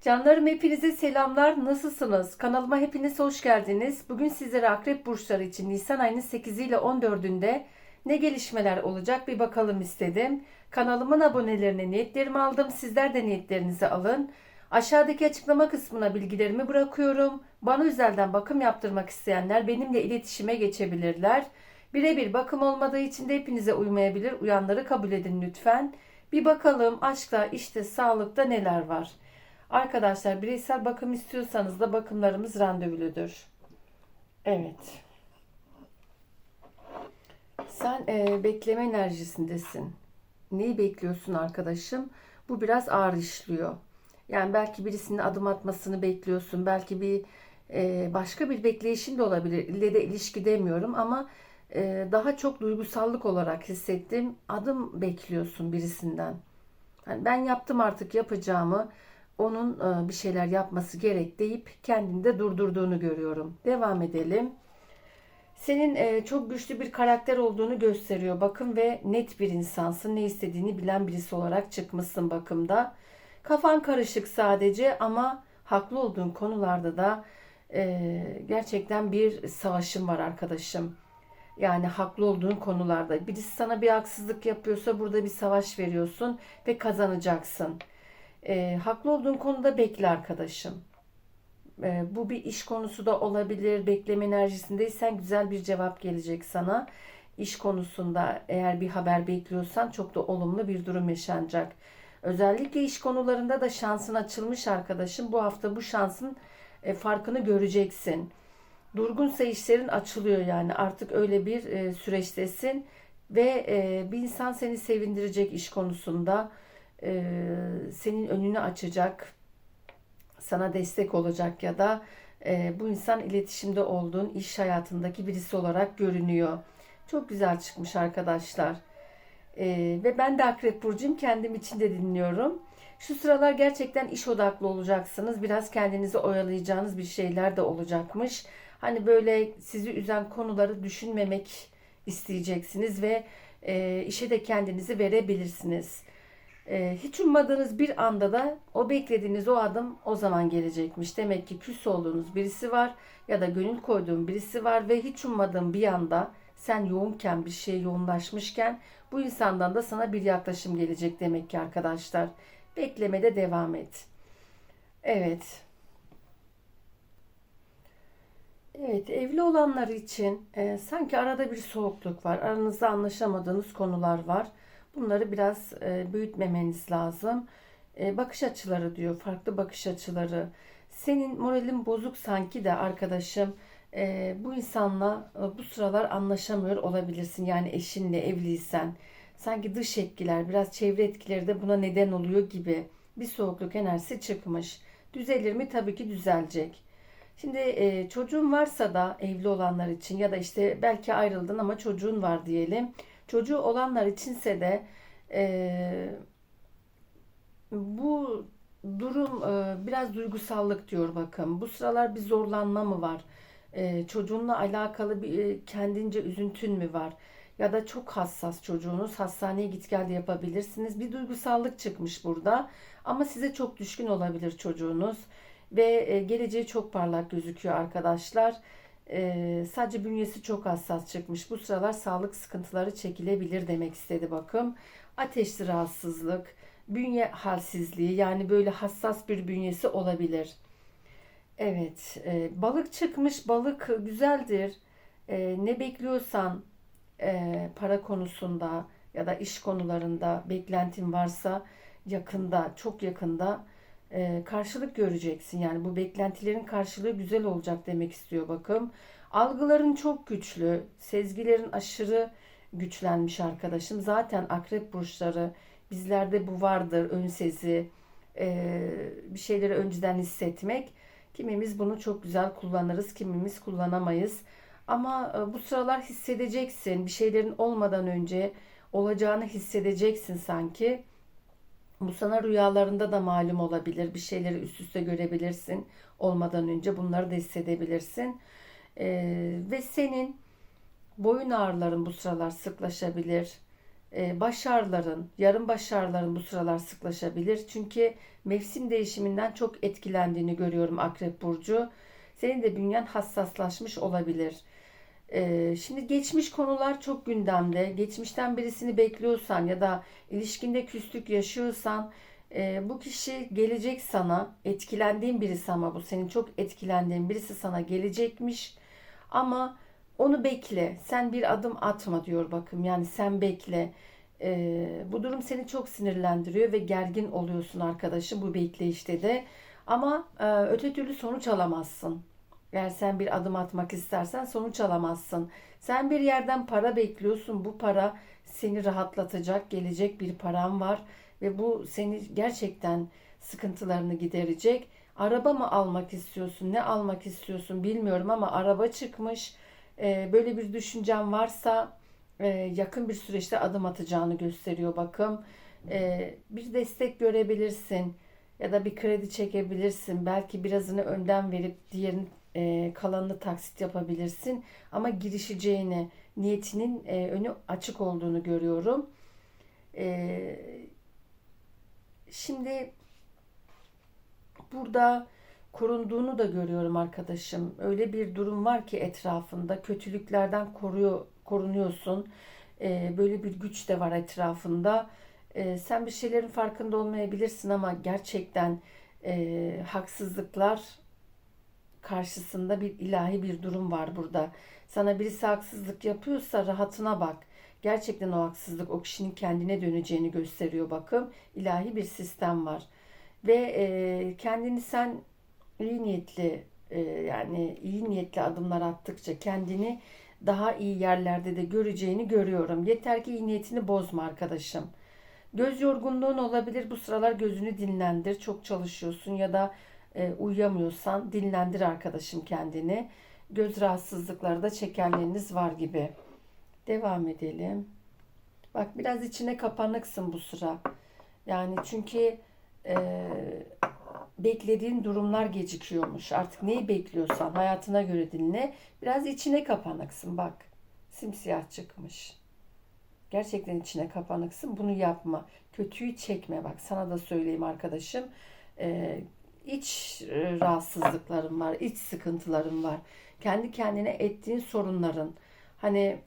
Canlarım hepinize selamlar. Nasılsınız? Kanalıma hepiniz hoş geldiniz. Bugün sizlere Akrep burçları için Nisan ayının 8 ile 14'ünde ne gelişmeler olacak bir bakalım istedim. Kanalımın abonelerine niyetlerimi aldım. Sizler de niyetlerinizi alın. Aşağıdaki açıklama kısmına bilgilerimi bırakıyorum. Bana özelden bakım yaptırmak isteyenler benimle iletişime geçebilirler. Birebir bakım olmadığı için de hepinize uymayabilir. Uyanları kabul edin lütfen. Bir bakalım aşkta, işte, sağlıkta neler var. Arkadaşlar bireysel bakım istiyorsanız da bakımlarımız randevuludur. Evet. Sen e, bekleme enerjisindesin. Neyi bekliyorsun arkadaşım? Bu biraz ağır işliyor. Yani belki birisinin adım atmasını bekliyorsun. Belki bir e, başka bir bekleyişin de olabilir. İlle de ilişki demiyorum ama e, daha çok duygusallık olarak hissettim. Adım bekliyorsun birisinden. Yani ben yaptım artık yapacağımı. Onun e, bir şeyler yapması gerek deyip kendini de durdurduğunu görüyorum. Devam edelim. Senin e, çok güçlü bir karakter olduğunu gösteriyor bakım ve net bir insansın. Ne istediğini bilen birisi olarak çıkmışsın bakımda. Kafan karışık sadece ama haklı olduğun konularda da e, gerçekten bir savaşın var arkadaşım. Yani haklı olduğun konularda. Birisi sana bir haksızlık yapıyorsa burada bir savaş veriyorsun ve kazanacaksın. E, haklı olduğun konuda bekle arkadaşım. E, bu bir iş konusu da olabilir. Bekleme enerjisindeysen güzel bir cevap gelecek sana. İş konusunda eğer bir haber bekliyorsan çok da olumlu bir durum yaşanacak. Özellikle iş konularında da şansın açılmış arkadaşım. Bu hafta bu şansın e, farkını göreceksin. Durgunsa işlerin açılıyor yani artık öyle bir e, süreçtesin ve e, bir insan seni sevindirecek iş konusunda e, senin önünü açacak, sana destek olacak ya da e, bu insan iletişimde olduğun iş hayatındaki birisi olarak görünüyor. Çok güzel çıkmış arkadaşlar. E, ve ben de Akrep Burcu'yum. Kendim için de dinliyorum. Şu sıralar gerçekten iş odaklı olacaksınız. Biraz kendinizi oyalayacağınız bir şeyler de olacakmış. Hani böyle sizi üzen konuları düşünmemek isteyeceksiniz ve e, işe de kendinizi verebilirsiniz. E, hiç ummadığınız bir anda da o beklediğiniz o adım o zaman gelecekmiş. Demek ki küs olduğunuz birisi var ya da gönül koyduğun birisi var ve hiç ummadığın bir anda sen yoğunken bir şeye yoğunlaşmışken bu insandan da sana bir yaklaşım gelecek demek ki arkadaşlar. Beklemede devam et. Evet. Evet, evli olanlar için e, sanki arada bir soğukluk var. Aranızda anlaşamadığınız konular var. Bunları biraz e, büyütmemeniz lazım. E, bakış açıları diyor, farklı bakış açıları. Senin moralin bozuk sanki de arkadaşım. E, bu insanla e, bu sıralar anlaşamıyor olabilirsin. Yani eşinle evliysen. Sanki dış etkiler, biraz çevre etkileri de buna neden oluyor gibi. Bir soğukluk enerjisi çıkmış. Düzelir mi? Tabii ki düzelecek. Şimdi e, çocuğun varsa da evli olanlar için ya da işte belki ayrıldın ama çocuğun var diyelim. Çocuğu olanlar içinse de e, bu durum e, biraz duygusallık diyor bakın. Bu sıralar bir zorlanma mı var? E, çocuğunla alakalı bir e, kendince üzüntün mü var? Ya da çok hassas çocuğunuz hastaneye git gel yapabilirsiniz. Bir duygusallık çıkmış burada ama size çok düşkün olabilir çocuğunuz ve e, geleceği çok parlak gözüküyor arkadaşlar. E, sadece bünyesi çok hassas çıkmış. Bu sıralar sağlık sıkıntıları çekilebilir demek istedi bakım. Ateşli rahatsızlık, bünye halsizliği yani böyle hassas bir bünyesi olabilir. Evet, e, balık çıkmış. Balık güzeldir. E, ne bekliyorsan e, para konusunda ya da iş konularında beklentin varsa yakında, çok yakında e, karşılık göreceksin. Yani bu beklentilerin karşılığı güzel olacak demek istiyor bakım. Algıların çok güçlü, sezgilerin aşırı güçlenmiş arkadaşım. Zaten akrep burçları bizlerde bu vardır ön sezi, e, bir şeyleri önceden hissetmek. Kimimiz bunu çok güzel kullanırız, kimimiz kullanamayız. Ama e, bu sıralar hissedeceksin. Bir şeylerin olmadan önce olacağını hissedeceksin sanki. Bu sana rüyalarında da malum olabilir. Bir şeyleri üst üste görebilirsin. Olmadan önce bunları da hissedebilirsin. Ee, ve senin boyun ağrıların bu sıralar sıklaşabilir. e, başarıların, yarım başarıların bu sıralar sıklaşabilir. Çünkü mevsim değişiminden çok etkilendiğini görüyorum Akrep Burcu. Senin de bünyen hassaslaşmış olabilir. E, şimdi geçmiş konular çok gündemde. Geçmişten birisini bekliyorsan ya da ilişkinde küslük yaşıyorsan e, bu kişi gelecek sana. Etkilendiğin birisi ama bu senin çok etkilendiğin birisi sana gelecekmiş. Ama onu bekle. Sen bir adım atma diyor bakım. Yani sen bekle. Ee, bu durum seni çok sinirlendiriyor ve gergin oluyorsun arkadaşım bu bekleyişte de. Ama e, öte türlü sonuç alamazsın. Eğer sen bir adım atmak istersen sonuç alamazsın. Sen bir yerden para bekliyorsun. Bu para seni rahatlatacak, gelecek bir param var ve bu seni gerçekten sıkıntılarını giderecek. Araba mı almak istiyorsun? Ne almak istiyorsun bilmiyorum ama araba çıkmış. Ee, böyle bir düşüncen varsa e, yakın bir süreçte adım atacağını gösteriyor bakım. Ee, bir destek görebilirsin ya da bir kredi çekebilirsin. Belki birazını önden verip diğerini e, kalanını taksit yapabilirsin. Ama girişeceğini, niyetinin e, önü açık olduğunu görüyorum. E, şimdi burada korunduğunu da görüyorum arkadaşım. Öyle bir durum var ki etrafında kötülüklerden koruyor, korunuyorsun. Ee, böyle bir güç de var etrafında. Ee, sen bir şeylerin farkında olmayabilirsin ama gerçekten e, haksızlıklar karşısında bir ilahi bir durum var burada. Sana birisi haksızlık yapıyorsa rahatına bak. Gerçekten o haksızlık o kişinin kendine döneceğini gösteriyor bakım. İlahi bir sistem var. Ve e, kendini sen iyi niyetli e, yani iyi niyetli adımlar attıkça kendini daha iyi yerlerde de göreceğini görüyorum. Yeter ki iyi niyetini bozma arkadaşım. Göz yorgunluğun olabilir. Bu sıralar gözünü dinlendir. Çok çalışıyorsun ya da e, uyuyamıyorsan dinlendir arkadaşım kendini. Göz rahatsızlıkları da çekenleriniz var gibi. Devam edelim. Bak biraz içine kapanıksın bu sıra. Yani çünkü e, beklediğin durumlar gecikiyormuş. Artık neyi bekliyorsan hayatına göre dinle. Biraz içine kapanıksın bak. Simsiyah çıkmış. Gerçekten içine kapanıksın. Bunu yapma. Kötüyü çekme bak. Sana da söyleyeyim arkadaşım. Ee, iç e, rahatsızlıklarım var. iç sıkıntılarım var. Kendi kendine ettiğin sorunların. Hani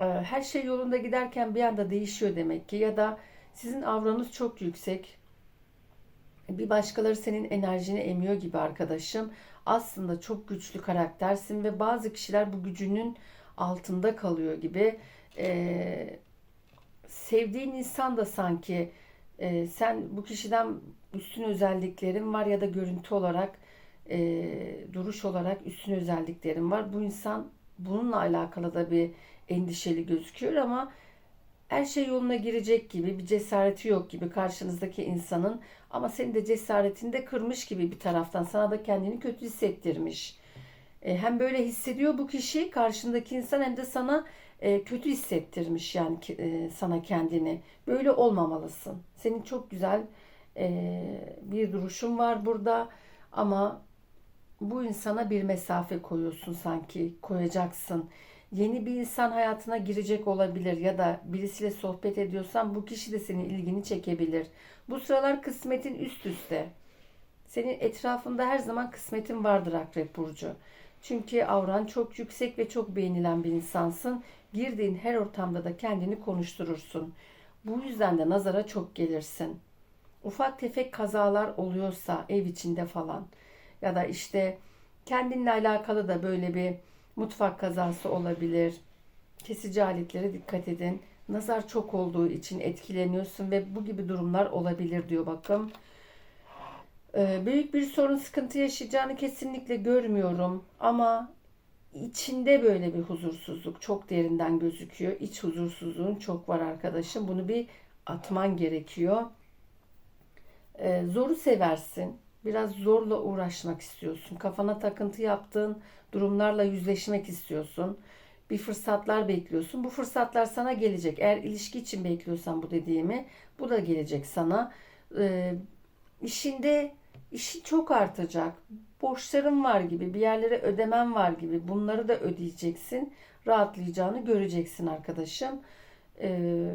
e, her şey yolunda giderken bir anda değişiyor demek ki. Ya da sizin avranız çok yüksek bir başkaları senin enerjini emiyor gibi arkadaşım. Aslında çok güçlü karaktersin ve bazı kişiler bu gücünün altında kalıyor gibi. Ee, sevdiğin insan da sanki e, sen bu kişiden üstün özelliklerin var ya da görüntü olarak e, duruş olarak üstün özelliklerin var. Bu insan bununla alakalı da bir endişeli gözüküyor ama her şey yoluna girecek gibi bir cesareti yok gibi karşınızdaki insanın ama senin de cesaretini de kırmış gibi bir taraftan sana da kendini kötü hissettirmiş. E, hem böyle hissediyor bu kişi karşındaki insan hem de sana e, kötü hissettirmiş yani e, sana kendini. Böyle olmamalısın. Senin çok güzel e, bir duruşun var burada ama bu insana bir mesafe koyuyorsun sanki koyacaksın yeni bir insan hayatına girecek olabilir ya da birisiyle sohbet ediyorsan bu kişi de senin ilgini çekebilir. Bu sıralar kısmetin üst üste. Senin etrafında her zaman kısmetin vardır Akrep Burcu. Çünkü avran çok yüksek ve çok beğenilen bir insansın. Girdiğin her ortamda da kendini konuşturursun. Bu yüzden de nazara çok gelirsin. Ufak tefek kazalar oluyorsa ev içinde falan ya da işte kendinle alakalı da böyle bir Mutfak kazası olabilir. Kesici aletlere dikkat edin. Nazar çok olduğu için etkileniyorsun ve bu gibi durumlar olabilir diyor bakım. Ee, büyük bir sorun sıkıntı yaşayacağını kesinlikle görmüyorum ama içinde böyle bir huzursuzluk çok derinden gözüküyor. İç huzursuzluğun çok var arkadaşım. Bunu bir atman gerekiyor. Ee, zoru seversin. Biraz zorla uğraşmak istiyorsun. Kafana takıntı yaptığın durumlarla yüzleşmek istiyorsun. Bir fırsatlar bekliyorsun. Bu fırsatlar sana gelecek. Eğer ilişki için bekliyorsan bu dediğimi bu da gelecek sana. Ee, işinde işi çok artacak. Borçların var gibi, bir yerlere ödemen var gibi. Bunları da ödeyeceksin. Rahatlayacağını göreceksin arkadaşım. Ee,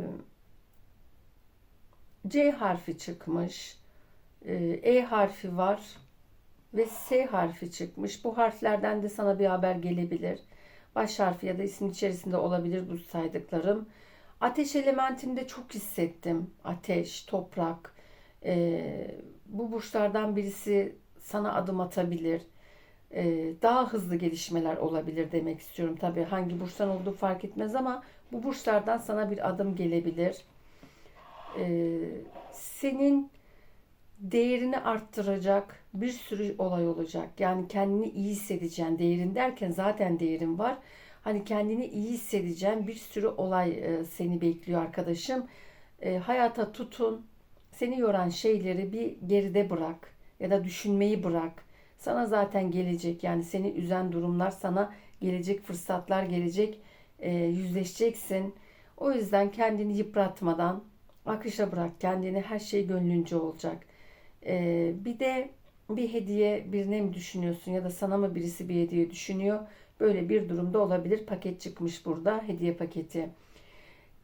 C harfi çıkmış. Ee, E harfi var ve S harfi çıkmış. Bu harflerden de sana bir haber gelebilir. Baş harfi ya da isim içerisinde olabilir bu saydıklarım. Ateş elementini de çok hissettim. Ateş, toprak. Ee, bu burçlardan birisi sana adım atabilir. Ee, daha hızlı gelişmeler olabilir demek istiyorum. Tabii hangi burçtan olduğu fark etmez ama bu burçlardan sana bir adım gelebilir. Ee, senin değerini arttıracak bir sürü olay olacak. Yani kendini iyi hissedeceğin, değerin derken zaten değerin var. Hani kendini iyi hissedeceğin bir sürü olay e, seni bekliyor arkadaşım. E, hayata tutun. Seni yoran şeyleri bir geride bırak ya da düşünmeyi bırak. Sana zaten gelecek yani seni üzen durumlar sana gelecek fırsatlar gelecek. E, yüzleşeceksin. O yüzden kendini yıpratmadan akışa bırak kendini her şey gönlünce olacak. Ee, bir de bir hediye birine mi düşünüyorsun ya da sana mı birisi bir hediye düşünüyor? Böyle bir durumda olabilir. Paket çıkmış burada. Hediye paketi.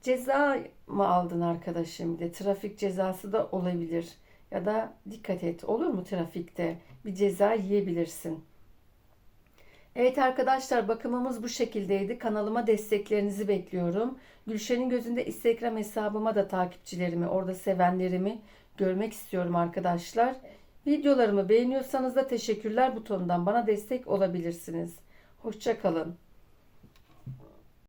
Ceza mı aldın arkadaşım? Bir de trafik cezası da olabilir. Ya da dikkat et. Olur mu trafikte? Bir ceza yiyebilirsin. Evet arkadaşlar bakımımız bu şekildeydi. Kanalıma desteklerinizi bekliyorum. Gülşen'in gözünde Instagram hesabıma da takipçilerimi, orada sevenlerimi görmek istiyorum arkadaşlar. Videolarımı beğeniyorsanız da teşekkürler butonundan bana destek olabilirsiniz. Hoşçakalın.